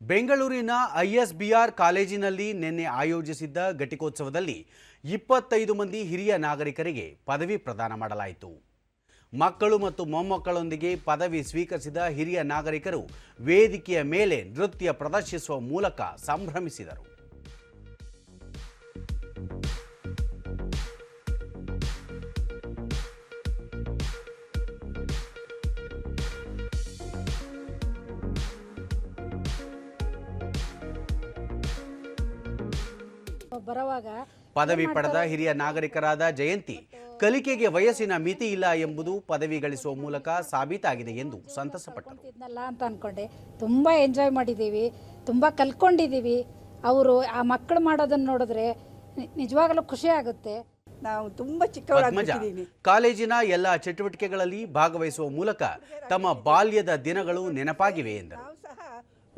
ಬೆಂಗಳೂರಿನ ಐಎಸ್ಬಿಆರ್ ಕಾಲೇಜಿನಲ್ಲಿ ನಿನ್ನೆ ಆಯೋಜಿಸಿದ್ದ ಘಟಿಕೋತ್ಸವದಲ್ಲಿ ಇಪ್ಪತ್ತೈದು ಮಂದಿ ಹಿರಿಯ ನಾಗರಿಕರಿಗೆ ಪದವಿ ಪ್ರದಾನ ಮಾಡಲಾಯಿತು. ಮಕ್ಕಳು ಮತ್ತು ಮೊಮ್ಮಕ್ಕಳೊಂದಿಗೆ ಪದವಿ ಸ್ವೀಕರಿಸಿದ ಹಿರಿಯ ನಾಗರಿಕರು ವೇದಿಕೆಯ ಮೇಲೆ ನೃತ್ಯ ಪ್ರದರ್ಶಿಸುವ ಮೂಲಕ ಸಂಭ್ರಮಿಸಿದರು. ಬರೋವಾಗ ಪದವಿ ಪಡೆದ ಹಿರಿಯ ನಾಗರಿಕರಾದ ಜಯಂತಿ ಕಲಿಕೆಗೆ ವಯಸ್ಸಿನ ಮಿತಿ ಇಲ್ಲ ಎಂಬುದು ಪದವಿ ಗಳಿಸುವ ಮೂಲಕ ಸಾಬೀತಾಗಿದೆ ಎಂದು ಸಂತಸಪಟ್ಟರು. ಇದ್ನಲ್ಲ ಅಂತ ಅನ್ಕೊಂಡೆ. ತುಂಬ ಎಂಜಾಯ್ ಮಾಡಿದ್ದೀವಿ ತುಂಬ ಕಲ್ತ್ಕೊಂಡಿದ್ದೀವಿ. ಅವರು ಆ ಮಕ್ಕಳು ಮಾಡೋದನ್ನ ನೋಡಿದ್ರೆ ನಿಜವಾಗ್ಲೂ ನಿಜವಾಗಲೂ ಖುಷಿ ಆಗುತ್ತೆ. ನಾವು ತುಂಬಾ ಪದ್ಮಜ ಚಿಕ್ಕವರಾಗ್ಬಿಟ್ಟಿದ್ದೀವಿ ಕಾಲೇಜಿನ ಎಲ್ಲ ಚಟುವಟಿಕೆಗಳಲ್ಲಿ ಭಾಗವಹಿಸುವ ಮೂಲಕ ತಮ್ಮ ಬಾಲ್ಯದ ದಿನಗಳು ನೆನಪಾಗಿವೆ ಎಂದರು.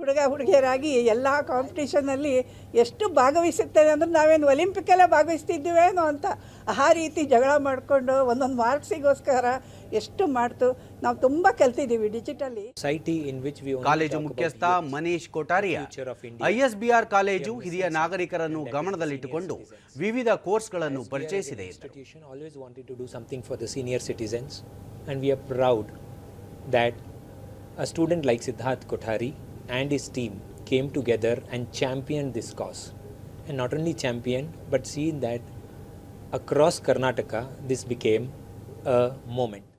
ಹುಡುಗ ಹುಡುಗಿಯರಾಗಿ ಎಲ್ಲ ಕಾಂಪಿಟೇಷನಲ್ಲಿ ಎಷ್ಟು ಭಾಗವಹಿಸುತ್ತೇವೆ ಅಂದ್ರೆ ನಾವೇನು ಒಲಿಂಪಿಕ್ಕೆಲ್ಲ ಭಾಗವಹಿಸ್ತಿದ್ದೀವೇನೋ ಅಂತ ಆ ರೀತಿ ಜಗಳ ಮಾಡಿಕೊಂಡು ಒಂದೊಂದು ಮಾರ್ಕ್ಸಿಗೋಸ್ಕರ ಎಷ್ಟು ಮಾಡ್ತು. ನಾವು ತುಂಬ ಕಲ್ತಿದ್ದೀವಿ digitally society in which we college ಮುಖ್ಯಸ್ಥ. Manish ಕೊಠಾರಿಯ. I S B ISBR college ಹಿರಿಯ ನಾಗರಿಕರನ್ನು ಗಮನದಲ್ಲಿಟ್ಟುಕೊಂಡು ವಿವಿಧ ಕೋರ್ಸ್ಗಳನ್ನು ಪರಿಚಯಿಸಿದೆ institution always wanted to to do for the senior citizens and we are proud that a student like Siddharth Kothari and his team came together and championed this cause. And not only championed but seen that across Karnataka this became a moment